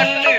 கண்ணு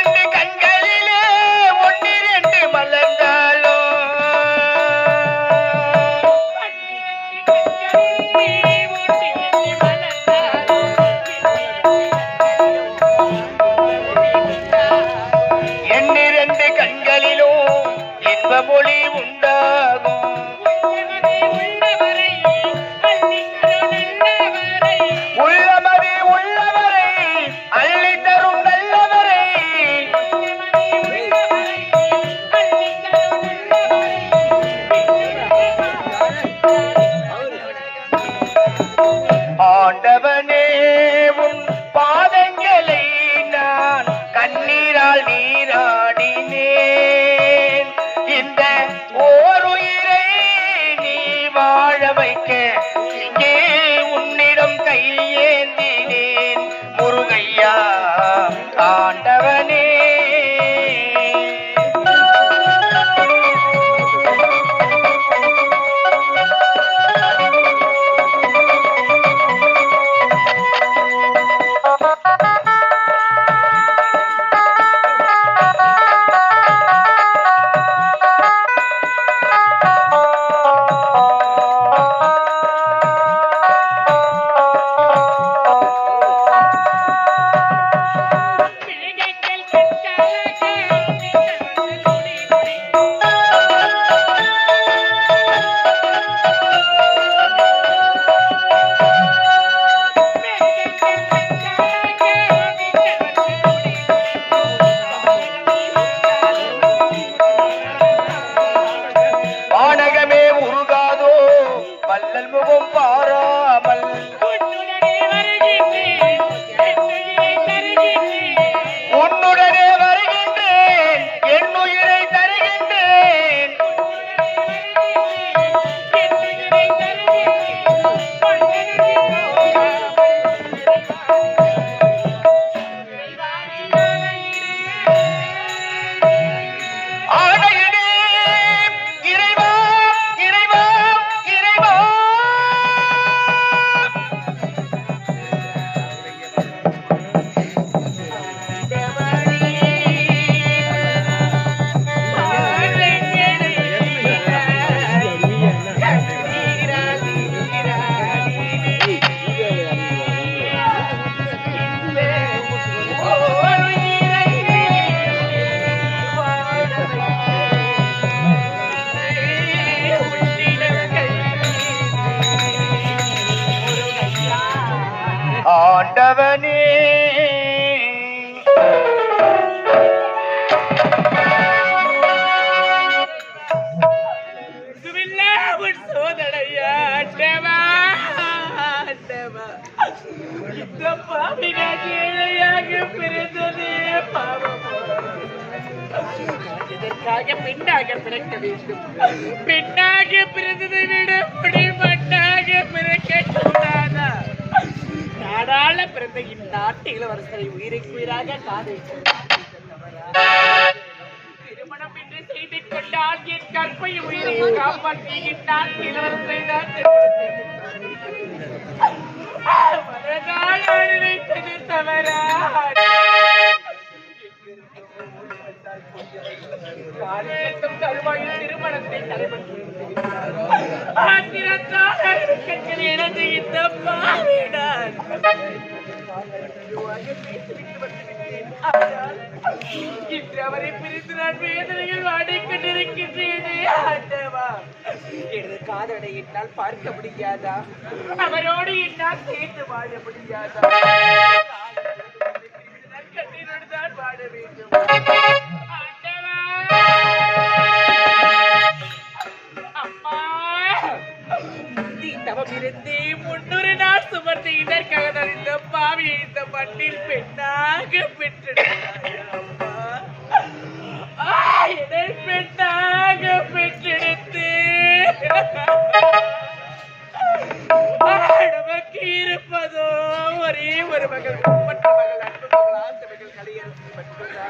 பன்னிரண்டு கண்களிலே ஆண்டவனே. பின்னாக பிறக்க வேண்டும். பின்னாக திருமணம் என்று செய்து கொண்டால் என் கற்பை உயிரை காப்பாற்றி இந்நாட்டு இளவரசரை தான் நினைத்தது தவறா? தருவாயில் திருமணத்தை தடைபடுத்தியிருக்கிறார். எனது இந்த பாவிடான் இன்று அவரை பிரித்து நான் வேதனையில் வாடிக்கொண்டிருக்கின்றேனே ஆண்டவா. எனது காதலை என்னால் பார்க்க முடியாதா? அவரோடு என்னால் சேர்ந்து வாழ முடியாதா? கண்ணீரோடு தான் வாழ வேண்டும். வீட்டில் பெண்ணாக பெற்றெடுத்தாய் அம்மா என்னை பெண்ணாக பெற்றெடுத்து நமக்கு இருப்பதோ ஒரே ஒரு மகள் மகள் அன்பு மகள் மகள் மட்டும்தான்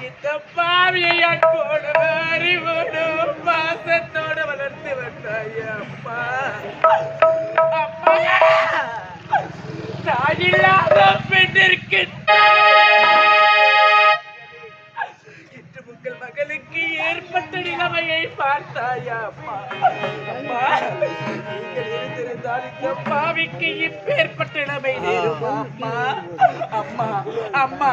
இந்த பாவியை அன்போடு அறிவோடு பாசத்தோடு வளர்த்து வந்தாய் அம்மா. அம்மா. தாயில்லாத பெண்ணிற்கு இன்று உங்கள் மகளுக்கு ஏற்பட்ட நிலைமையை பார்த்தாயா அம்மா அம்மா நீங்கள் இருந்திருந்தால் இந்த பாவிக்கு இப்பேற்பட்ட நிலைமை நேருமா அம்மா அம்மா அம்மா.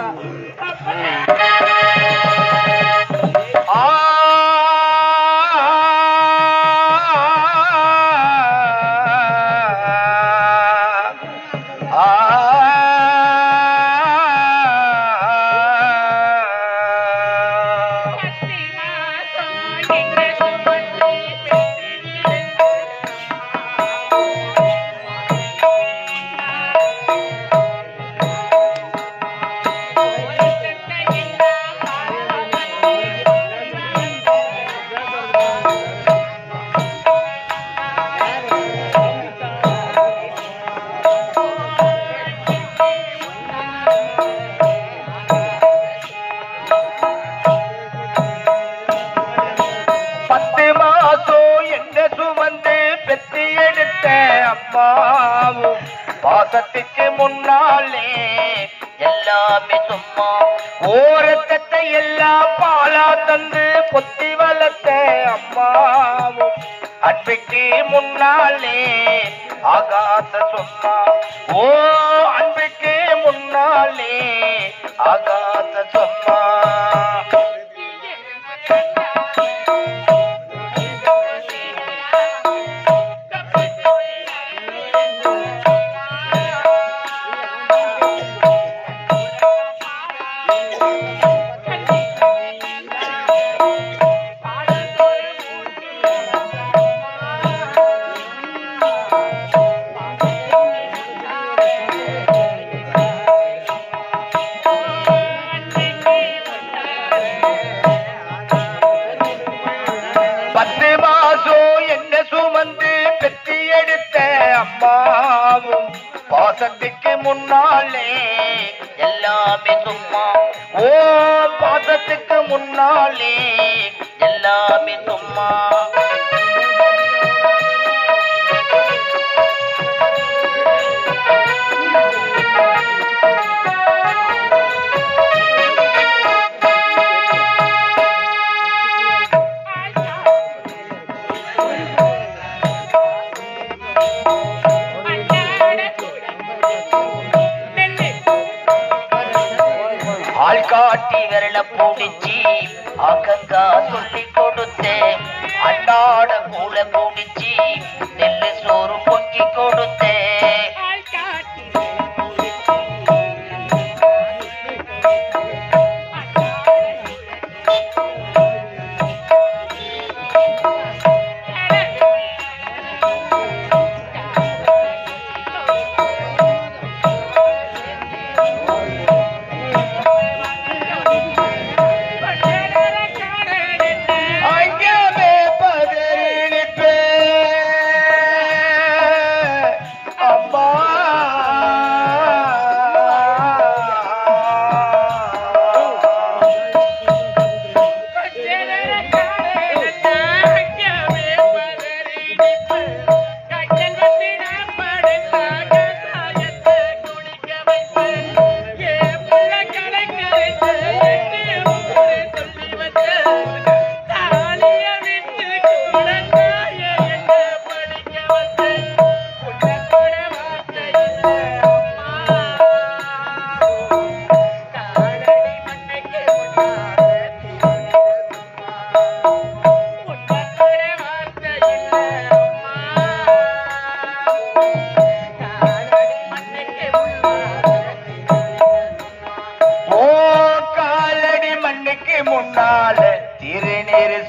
ஆகாச சும்மா ஓ அன்புக்கு முன்னாலே ஆகாச பாசத்துக்கு முன்னாலே எல்லாமே சும்மா. ஓ பாசத்துக்கு முன்னாலே எல்லாமே சும்மா.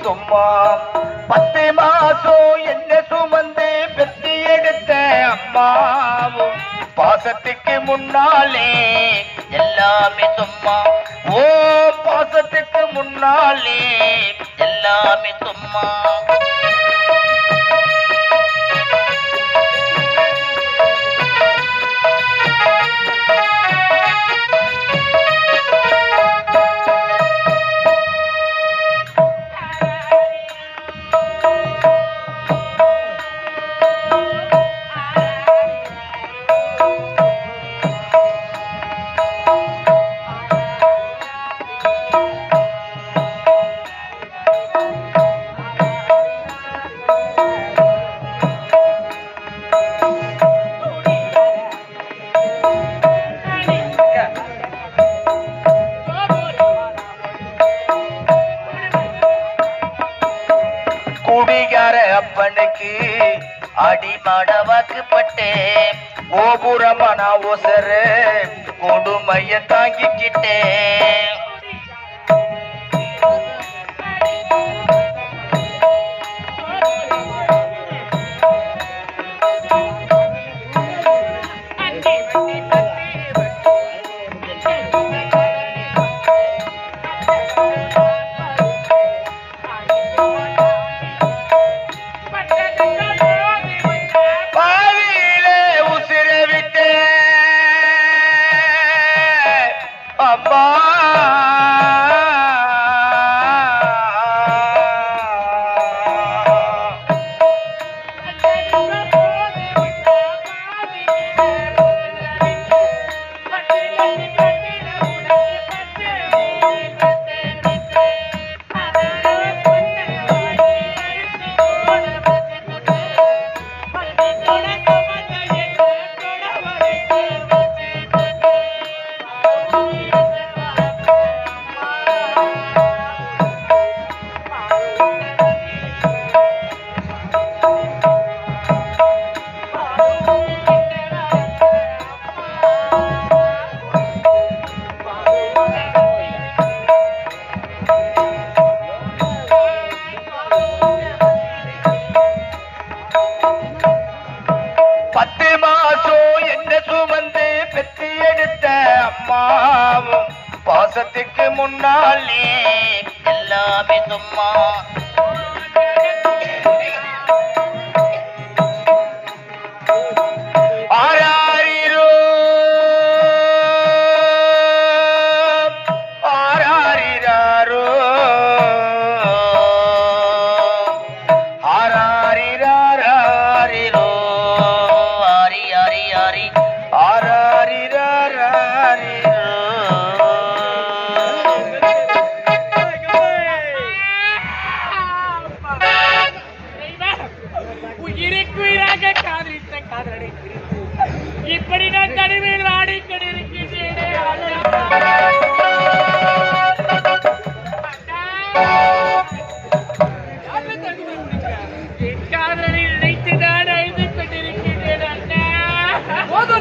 தும்மா. பத்து மாசம் என்ன சுமந்து பெத்தி எடுத்த அம்மாவும் பாசத்துக்கு முன்னாலே எல்லாமே சும்மா ஓ பாசத்துக்கு முன்னாலே எல்லாமே சும்மா மைய தாங்கிக்கிட்டேன்.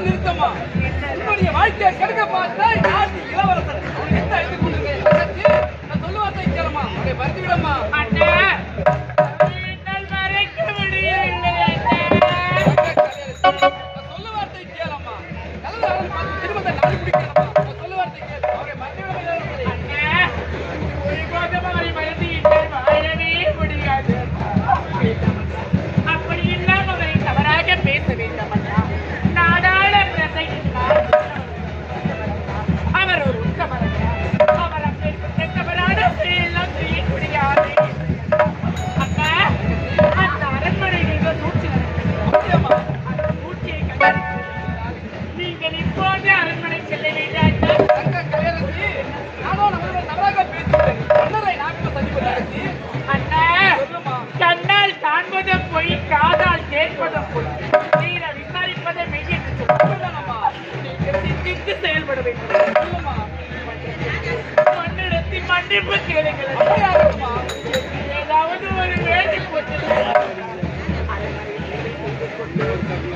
நிறுத்தமா. உன்னுடைய வாழ்க்கையை கெடுக்க பார்த்தா யார் இளவரசர். அவனுக்கு எந்த அழுது கொண்டு சொல்லுவார்த்தை கேளமா. அவனை வருத்தி விடமா மன்னித்து செயல்பட வேண்டும். மண்ணிடத்தி மன்னிப்பு கேளுங்கள். ஏதாவது ஒரு வேலை போட்டு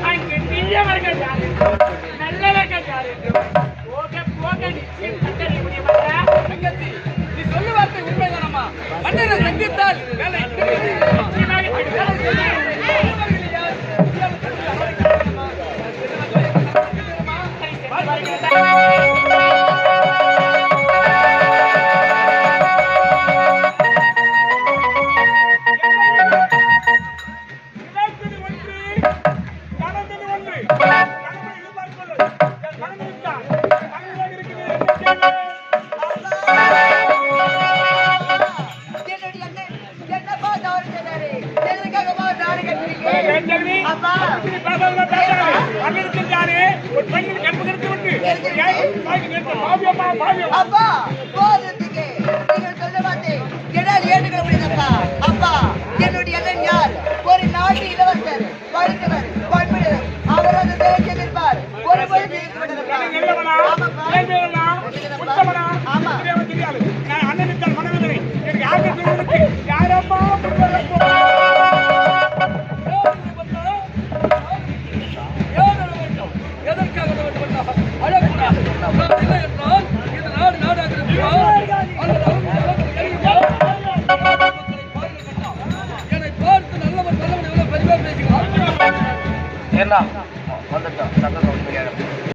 அங்கே தீயவர்கள் யார்? என்றும் நல்லவர்கள் யார் என்றும் போக போக நிச்சயம் கண்டறிய முடியுமா நீ சொல்லு வார்த்தை உண்மைதானம்மா? மன்னரை சந்தித்தால் வேலை நிச்சயமாக